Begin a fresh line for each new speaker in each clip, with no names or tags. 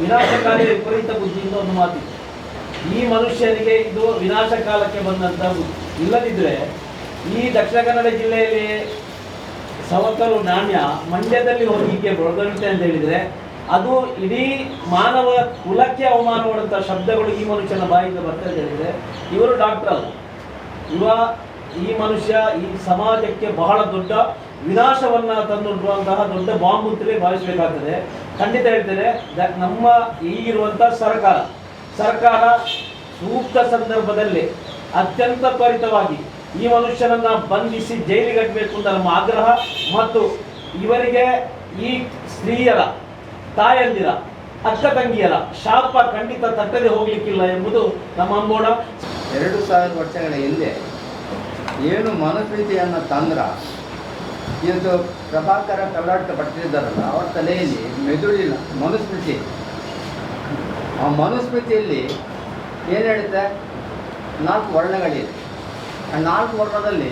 ವಿನಾಶಕಾಲಿ ವಿಪರೀತ ಬುದ್ಧಿಯಿಂದ ಒಂದು ಮಾತು ಈ ಮನುಷ್ಯನಿಗೆ ಇದು ವಿನಾಶಕಾಲಕ್ಕೆ ಬಂದಂಥ ಬುದ್ಧಿ. ಇಲ್ಲದಿದ್ದರೆ ಈ ದಕ್ಷಿಣ ಕನ್ನಡ ಜಿಲ್ಲೆಯಲ್ಲಿ ಸವಕಲು ನಾಣ್ಯ ಮಂಡ್ಯದಲ್ಲಿ ಹೋಗಿ ಹೀಗೆ ಬೆಳೆದಂತೆ ಅಂತ ಹೇಳಿದ್ರೆ ಅದು ಇಡೀ ಮಾನವ ಕುಲಕ್ಕೆ ಅವಮಾನ ಮಾಡುವಂತಹ ಶಬ್ದಗಳು ಈ ಮನುಷ್ಯನ ಬಾಯಿಂದ ಬರ್ತದೆ ಅಂತ ಹೇಳಿದ್ರೆ ಇವರು ಡಾಕ್ಟರ್ ಅಲ್ಲ ಇವ ಈ ಮನುಷ್ಯ ಈ ಸಮಾಜಕ್ಕೆ ಬಹಳ ದೊಡ್ಡ ವಿನಾಶವನ್ನ ತಂದು ದೊಡ್ಡ ಬಾಂಬ್ ಅಂತಲೇ ಭಾವಿಸಬೇಕಾಗ್ತದೆ. ಖಂಡಿತ ಹೇಳ್ತೇನೆ ನಮ್ಮ ಈಗಿರುವಂತಹ ಸರ್ಕಾರ ಸರ್ಕಾರ ಸೂಕ್ತ ಸಂದರ್ಭದಲ್ಲಿ ಅತ್ಯಂತ ತ್ವರಿತವಾಗಿ ಈ ಮನುಷ್ಯನನ್ನ ಬಂಧಿಸಿ ಜೈಲಿಗೆ ಕಟ್ಟಬೇಕು ಅಂತ ನಮ್ಮ ಆಗ್ರಹ. ಮತ್ತು ಇವರಿಗೆ ಈ ಸ್ತ್ರೀಯರ, ತಾಯಂದಿರ, ಅಕ್ಕ ತಂಗಿಯರ ಶಾಪ ಖಂಡಿತ ತಟ್ಟದೆ ಹೋಗ್ಲಿಕ್ಕಿಲ್ಲ ಎಂಬುದು ನಮ್ಮ ಅಂಬೋಣ
ಎರಡು ಸಾವಿರ ವರ್ಷಗಳ ಹಿಂದೆ ಏನು ಮನುಸ್ಮೃತಿಯನ್ನು ತಂದ್ರ ಇವತ್ತು ಪ್ರಭಾಕರ ಕರ್ನಾಟಕ ಪಟ್ಟಿದ್ದಾರಲ್ಲ ಅವ್ರ ತಲೆಯಲ್ಲಿ ಮೆದುಳಿಲ್ಲ, ಮನುಸ್ಮೃತಿ. ಆ ಮನುಸ್ಮೃತಿಯಲ್ಲಿ ಏನು ಹೇಳುತ್ತೆ ನಾಲ್ಕು ವರ್ಣಗಳಿದೆ. ಆ ನಾಲ್ಕು ವರ್ಣದಲ್ಲಿ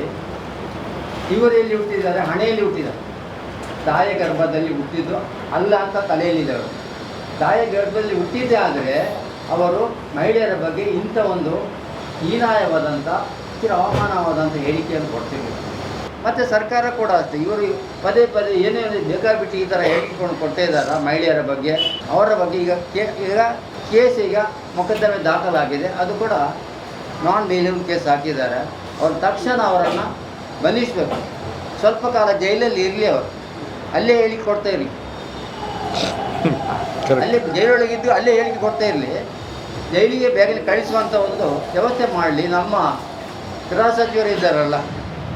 ಇವರು ಎಲ್ಲಿ ಹುಟ್ಟಿದ್ದಾರೆ? ಹಣೆಯಲ್ಲಿ ಹುಟ್ಟಿದ್ದಾರೆ. ತಾಯಿಯ ಗರ್ಭದಲ್ಲಿ ಹುಟ್ಟಿದ್ದು ಅಲ್ಲ ಅಂತ ತಲೆಯಲ್ಲಿದ್ದವರು ತಾಯಿಯ ಗರ್ಭದಲ್ಲಿ ಹುಟ್ಟಿದ್ದೇ ಆದರೆ ಅವರು ಮಹಿಳೆಯರ ಬಗ್ಗೆ ಇಂಥ ಒಂದು ಹೀನಾಯವಾದಂಥ ಅವಮಾನವಾದಂಥ ಹೇಳಿಕೆಯನ್ನು ಕೊಡ್ತಿದ್ರು. ಮತ್ತು ಸರ್ಕಾರ ಕೂಡ ಅಷ್ಟೇ. ಇವರು ಪದೇ ಪದೇ ಏನೇ ಬೇಕಾಬಿಟ್ಟು ಈ ಥರ ಹೇಳ್ಕೊಂಡು ಕೊಡ್ತಾ ಇದ್ದಾರ ಮಹಿಳೆಯರ ಬಗ್ಗೆ ಅವರ ಬಗ್ಗೆ ಈಗ ಕೇ ಈಗ ಕೇಸ್ ಈಗ ಮೊಕದ್ದಮೆ ದಾಖಲಾಗಿದೆ. ಅದು ಕೂಡ ನಾನ್ ಮೇಲಿಂಗ್ ಕೇಸ್ ಹಾಕಿದ್ದಾರೆ. ಅವ್ರು ತಕ್ಷಣ ಅವರನ್ನು ಬಂಧಿಸಬೇಕು. ಸ್ವಲ್ಪ ಕಾಲ ಜೈಲಲ್ಲಿ ಇರಲಿ ಅವರು. ಅಲ್ಲೇ ಹೇಳಿ ಕೊಡ್ತಾ ಇರಲಿ. ಅಲ್ಲೇ ಜೈಲೊಳಗಿದ್ದು ಅಲ್ಲೇ ಹೇಳಿಕೆ ಕೊಡ್ತಾ ಇರಲಿ. ಜೈಲಿಗೆ ಬೇಗನೆ ಕಳಿಸುವಂಥ ಒಂದು ವ್ಯವಸ್ಥೆ ಮಾಡಲಿ. ನಮ್ಮ ಗೃಹ ಸಚಿವರು ಇದ್ದಾರಲ್ಲ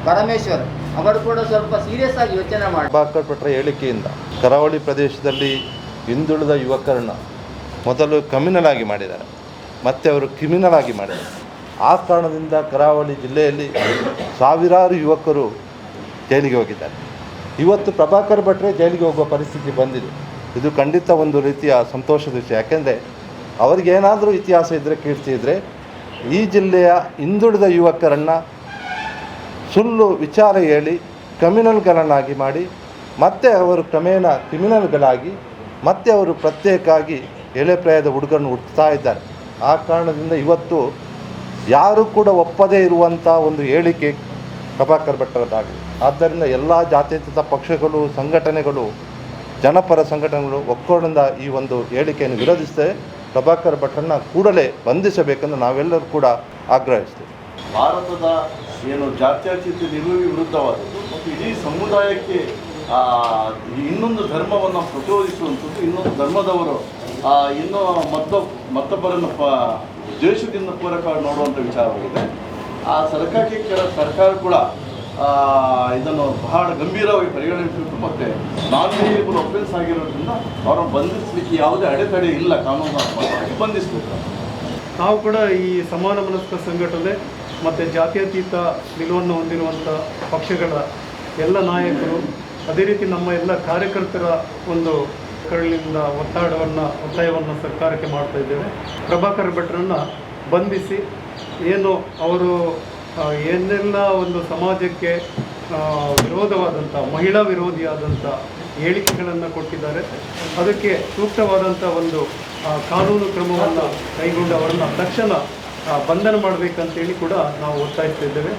ಪರಮೇಶ್ವರ್ ಅವರು ಕೂಡ ಸ್ವಲ್ಪ ಸೀರಿಯಸ್ ಆಗಿ ಯೋಚನೆ ಮಾಡಿ.
ಪ್ರಭಾಕರ್ ಭಟ್ರ ಹೇಳಿಕೆಯಿಂದ ಕರಾವಳಿ ಪ್ರದೇಶದಲ್ಲಿ ಹಿಂದುಳಿದ ಯುವಕರನ್ನು ಮೊದಲು ಕಮ್ಯುನಲ್ ಆಗಿ ಮಾಡಿದ್ದಾರೆ. ಮತ್ತೆ ಅವರು ಕ್ರಿಮಿನಲ್ ಆಗಿ ಮಾಡಿದ್ದಾರೆ. ಆ ಕಾರಣದಿಂದ ಕರಾವಳಿ ಜಿಲ್ಲೆಯಲ್ಲಿ ಸಾವಿರಾರು ಯುವಕರು ಜೈಲಿಗೆ ಹೋಗಿದ್ದಾರೆ. ಇವತ್ತು ಪ್ರಭಾಕರ್ ಭಟ್ರೆ ಜೈಲಿಗೆ ಹೋಗುವ ಪರಿಸ್ಥಿತಿ ಬಂದಿದೆ. ಇದು ಖಂಡಿತ ಒಂದು ರೀತಿಯ ಸಂತೋಷದ ವಿಷಯ. ಯಾಕೆಂದರೆ ಅವ್ರಿಗೇನಾದರೂ ಇತಿಹಾಸ ಇದ್ದರೆ ಕೀರ್ತಿ ಇದ್ದರೆ ಈ ಜಿಲ್ಲೆಯ ಹಿಂದುಳಿದ ಯುವಕರನ್ನು ಸುಳ್ಳು ವಿಚಾರ ಹೇಳಿ ಕಮ್ಯುನಲ್ಗಳನ್ನಾಗಿ ಮಾಡಿ, ಮತ್ತೆ ಅವರು ಕ್ರಮೇಣ ಕ್ರಿಮಿನಲ್ಗಳಾಗಿ, ಮತ್ತೆ ಅವರು ಪ್ರತ್ಯೇಕವಾಗಿ ಎಳೆ ಪ್ರಾಯದ ಹುಡುಗರನ್ನು ಹುಡ್ತಾ ಇದ್ದಾರೆ. ಆ ಕಾರಣದಿಂದ ಇವತ್ತು ಯಾರು ಕೂಡ ಒಪ್ಪದೇ ಇರುವಂಥ ಒಂದು ಹೇಳಿಕೆ ಪ್ರಭಾಕರ್ ಭಟ್ಟರದ್ದಾಗಿದೆ ಆದ್ದರಿಂದ ಎಲ್ಲ ಜಾತ್ಯತೀತ ಪಕ್ಷಗಳು, ಸಂಘಟನೆಗಳು, ಜನಪರ ಸಂಘಟನೆಗಳು ಒಕ್ಕೋಡಿಂದ ಈ ಒಂದು ಹೇಳಿಕೆಯನ್ನು ವಿರೋಧಿಸ್ತೇವೆ ಪ್ರಭಾಕರ್ ಭಟ್ರನ್ನ ಕೂಡಲೇ ಬಂಧಿಸಬೇಕೆಂದು ನಾವೆಲ್ಲರೂ ಕೂಡ ಆಗ್ರಹಿಸ್ತೇವೆ.
ಭಾರತದ ಏನು ಜಾತ್ಯತೀತ ನಿಲುವಿ ವಿರುದ್ಧವಾದದ್ದು. ಮತ್ತು ಇಡೀ ಸಮುದಾಯಕ್ಕೆ ಇನ್ನೊಂದು ಧರ್ಮವನ್ನು ಪ್ರಚೋದಿಸುವಂಥದ್ದು, ಇನ್ನೊಂದು ಧರ್ಮದವರು ಇನ್ನೂ ಮತ್ತ, ಮತ್ತೊಬ್ಬರನ್ನು ಪ ದ್ವೇಷದಿಂದ ಪೂರಕವಾಗಿ ನೋಡುವಂಥ ವಿಚಾರವಾಗಿದೆ. ಆ ಸರ್ಕಾರಕ್ಕೆ ಕೆಲ ಸರ್ಕಾರ ಕೂಡ ಇದನ್ನು ಬಹಳ ಗಂಭೀರವಾಗಿ ಪರಿಗಣಿಸಬೇಕು ಮತ್ತು ನಾನ್ ವೇರಿಯಬಲ್ ಒಫೆನ್ಸ್ ಆಗಿರೋದ್ರಿಂದ ಅವರನ್ನು ಬಂಧಿಸಲಿಕ್ಕೆ ಯಾವುದೇ ಅಡೆತಡೆ ಇಲ್ಲ, ಕಾನೂನು ಬಂಧಿಸಬೇಕು
ನಾವು ಕೂಡ ಈ ಸಮಾನ ಮನಸ್ಕ ಸಂಘಟನೆ ಮತ್ತು ಜಾತ್ಯತೀತ ನಿಲುವನ್ನು ಹೊಂದಿರುವಂಥ ಪಕ್ಷಗಳ ಎಲ್ಲ ನಾಯಕರು, ಅದೇ ರೀತಿ ನಮ್ಮ ಎಲ್ಲ ಕಾರ್ಯಕರ್ತರ ಒಂದು ಕರಳಿನಿಂದ ಒತ್ತಾಯವನ್ನು ಒತ್ತಾಯವನ್ನು ಸರ್ಕಾರಕ್ಕೆ ಮಾಡ್ತಾ ಇದ್ದೇವೆ. ಪ್ರಭಾಕರ್ ಭಟ್ರನ್ನು ಬಂಧಿಸಿ, ಏನು ಅವರು ಏನೆಲ್ಲ ಒಂದು ಸಮಾಜಕ್ಕೆ ವಿರೋಧವಾದಂಥ ಮಹಿಳಾ ವಿರೋಧಿಯಾದಂಥ ಹೇಳಿಕೆಗಳನ್ನು ಕೊಟ್ಟಿದ್ದಾರೆ, ಅದಕ್ಕೆ ಸೂಕ್ತವಾದಂಥ ಒಂದು ಕಾನೂನು ಕ್ರಮವನ್ನು ಕೈಗೊಂಡು ಅವರನ್ನು ತಕ್ಷಣ ಬಂಧನ ಮಾಡಬೇಕಂತೇಳಿ ಕೂಡ ನಾವು ಒತ್ತಾಯಿಸ್ತಾ ಇದ್ದೇವೆ.